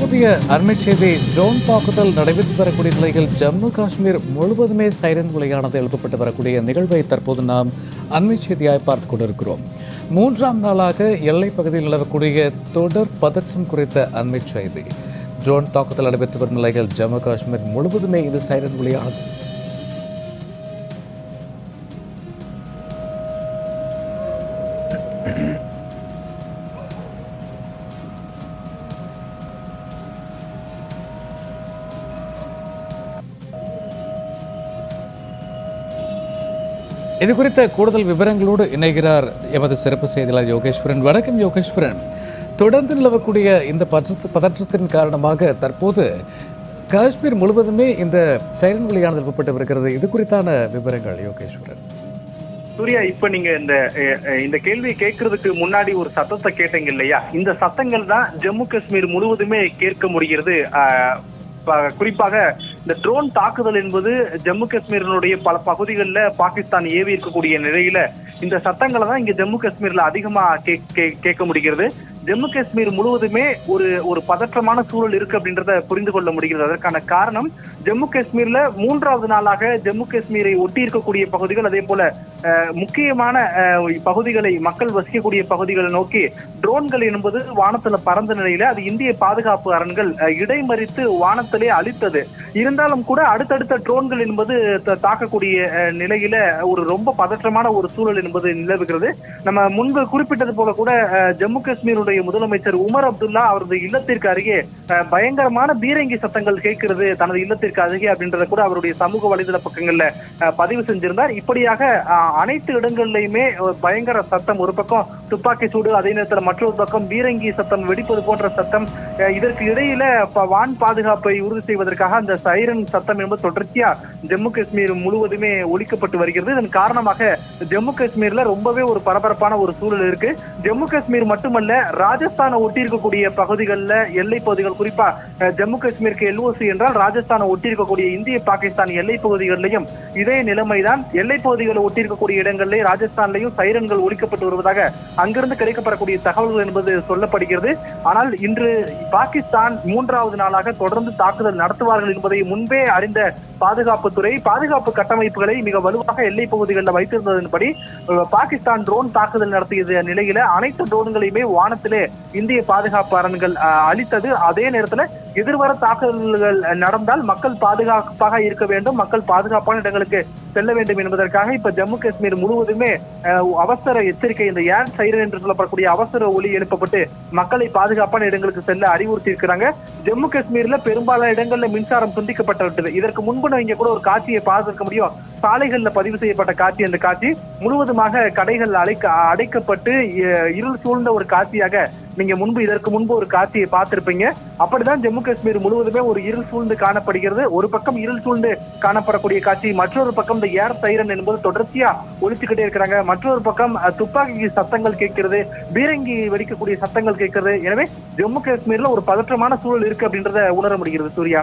புதிய அண்மை செய்தி ட்ரோன் தாக்குதல் நடைபெற்று வரக்கூடிய நிலையில் ஜம்மு காஷ்மீர் முழுவதுமே சைரன் ஒலியானது எழுப்பப்பட்டு வரக்கூடிய நிகழ்வை தற்போது நாம் அண்மை செய்தியாய் பார்த்து கொண்டிருக்கிறோம். மூன்றாம் நாளாக எல்லைப் பகுதியில் நிலவக்கூடிய தொடர் பதற்றம் குறித்த அண்மை செய்தி. ட்ரோன் தாக்குதல் நடைபெற்று வரும் நிலையில் ஜம்மு காஷ்மீர் முழுவதுமே இது சைரன் ஒலியானது இது குறித்த கூடுதல் விவரங்களோடு இணைகிறார் எமது சிறப்பு செய்தியாளர் யோகேஸ்வரன். வணக்கம் யோகேஸ்வரன். தொடர்ந்து நிலவக்கூடிய இந்த பதற்ற பதற்றத்தின் காரணமாக தற்போது காஷ்மீர் முழுவதுமே இந்த சைரன் ஒலியானது எழுப்பப்பட்டு வருகிறது இது குறித்தான விவரங்கள் யோகேஸ்வரன். சூர்யா இப்ப நீங்க இந்த இந்த கேள்வியை கேட்கறதுக்கு முன்னாடி ஒரு சத்தத்தை கேட்டீங்க இல்லையா? இந்த சத்தங்கள் தான் ஜம்மு காஷ்மீர் முழுவதுமே கேட்க முடிகிறது. குறிப்பாக இந்த ட்ரோன் தாக்குதல் என்பது ஜம்மு காஷ்மீரினுடைய பல பகுதிகளில் பாகிஸ்தான் ஏவி இருக்கக்கூடிய நிலையில இந்த சத்தங்களை தான் இங்க ஜம்மு காஷ்மீர்ல அதிகமா கே- கேட்க முடிகிறது. ஜம்மு காஷ்மீர் முழுவதுமே ஒரு ஒரு பதற்றமான சூழல் இருக்கு அப்படின்றத புரிந்து கொள்ள முடிகிறது. அதற்கான காரணம் ஜம்மு காஷ்மீர்ல மூன்றாவது நாளாக ஜம்மு காஷ்மீரை ஒட்டி இருக்கக்கூடிய பகுதிகள் அதே போல முக்கியமான பகுதிகளை மக்கள் வசிக்கக்கூடிய பகுதிகளை நோக்கி ட்ரோன்கள் என்பது வானத்துல பறந்த நிலையில அது இந்திய பாதுகாப்பு அரண்கள் இடைமறித்து வானத்திலே அழித்தது. இருந்தாலும் கூட அடுத்தடுத்த ட்ரோன்கள் என்பது த- தாக்கக்கூடிய நிலையில ஒரு ரொம்ப பதற்றமான ஒரு சூழல் என்பது நிலவுகிறது. நம்ம முன்பு குறிப்பிட்டது போல கூட ஜம்மு காஷ்மீருடைய முதலமைச்சர் உமர் அப்துல்லா அவரது இல்லத்திற்கு அருகே பயங்கரமான பீரங்கி சத்தங்கள் கேட்கிறது தனது இல்லத்திற்கு அருகே அப்படின்றத கூட அவருடைய சமூக வலைதள பக்கங்கள்ல பதிவு செஞ்சிருந்தார். இப்படியாக அனைத்து இடங்கள்லயுமே பயங்கர சத்தம் ஒரு பக்கம் துப்பாக்கி சூடு அதே நேரத்தில் மற்றொரு பக்கம் பீரங்கி சத்தம் வெடிப்பது போன்ற சத்தம் இதற்கு இடையில வான் பாதுகாப்பை உறுதி செய்வதற்காக அந்த சைரன் சத்தம் என்பது தொடர்ச்சியா ஜம்மு காஷ்மீர் முழுவதுமே ஒழிக்கப்பட்டு வருகிறது. இதன் காரணமாக ஜம்மு காஷ்மீர்ல ரொம்பவே ஒரு பரபரப்பான ஒரு சூழல் இருக்கு. ஜம்மு காஷ்மீர் மட்டுமல்ல ராஜஸ்தானை ஒட்டி இருக்கக்கூடிய பகுதிகளில் எல்லை பகுதிகள் குறிப்பா ஜம்மு காஷ்மீருக்கு எல்ஓசி என்றால் ராஜஸ்தானை ஒட்டி இருக்கக்கூடிய இந்திய பாகிஸ்தான் எல்லை பகுதிகளிலையும் இதே நிலைமைதான். எல்லை பகுதிகளை ஒட்டி இருக்கக்கூடிய இடங்களிலே ராஜஸ்தான்லையும் சைரன்கள் ஒழிக்கப்பட்டு வருவதாக அங்கிருந்து கிடைக்கப்படக்கூடிய தகவல்கள் என்பது சொல்லப்படுகிறது. ஆனால் இன்று பாகிஸ்தான் மூன்றாவது நாளாக தொடர்ந்து தாக்குதல் நடத்துவார்கள் என்பதை முன்பே அறிந்த பாதுகாப்புத்துறை பாதுகாப்பு கட்டமைப்புகளை மிக வலுவாக எல்லை பகுதிகளில் வைத்திருந்ததன்படி பாகிஸ்தான் ட்ரோன் தாக்குதல் நடத்திய நிலையில அனைத்து ட்ரோன்களையுமே வானத்திலே இந்திய பாதுகாப்பு அரண்கள் அஹ், அதே நேரத்துல எதிர்வர தாக்குதல்கள் நடந்தால் மக்கள் பாதுகாப்பாக இருக்க வேண்டும். மக்கள் பாதுகாப்பான இடங்களுக்கு செல்ல வேண்டும் என்பதற்காக இப்ப ஜம்மு காஷ்மீர் முழுவதுமே அவசர எச்சரிக்கை இந்த ஏர் சைரன் என்று சொல்லப்படக்கூடிய அவசர ஒலி எழுப்பப்பட்டு மக்களை பாதுகாப்பான இடங்களுக்கு செல்ல அறிவுறுத்தி இருக்கிறாங்க ஜம்மு காஷ்மீர்ல பெரும்பாலான இடங்கள்ல மின்சாரம் துண்டிக்கப்பட்டுவிட்டது இதற்கு முன்பு இங்க கூட ஒரு காட்சியை பார்த்திருக்க முடியும். சாலைகள்ல பதிவு செய்யப்பட்ட காட்சி அந்த காட்சி முழுவதுமாக கடைகள் அடைக்க அடைக்கப்பட்டு இருள் சூழ்ந்த ஒரு காட்சியாக நீங்க முன்பு இதற்கு முன்பு ஒரு காட்சியை பார்த்திருப்பீங்க. அப்படிதான் ஜம்மு காஷ்மீர் முழுவதுமே ஒரு இருள் சூழ்ந்து காணப்படுகிறது. ஒரு பக்கம் இருள் சூழ்ந்து காணப்படக்கூடிய காட்சி மற்றொரு பக்கம் இந்த ஏர் சைரன் என்பது தொடர்ச்சியா ஒழிச்சுக்கிட்டே இருக்கிறாங்க. மற்றொரு பக்கம் துப்பாக்கி சத்தங்கள் கேட்கிறது பீரங்கி வெடிக்கக்கூடிய சத்தங்கள் கேட்கிறது. எனவே ஜம்மு காஷ்மீர்ல ஒரு பதற்றமான சூழல் இருக்கு அப்படின்றத உணர முடிகிறது சூர்யா.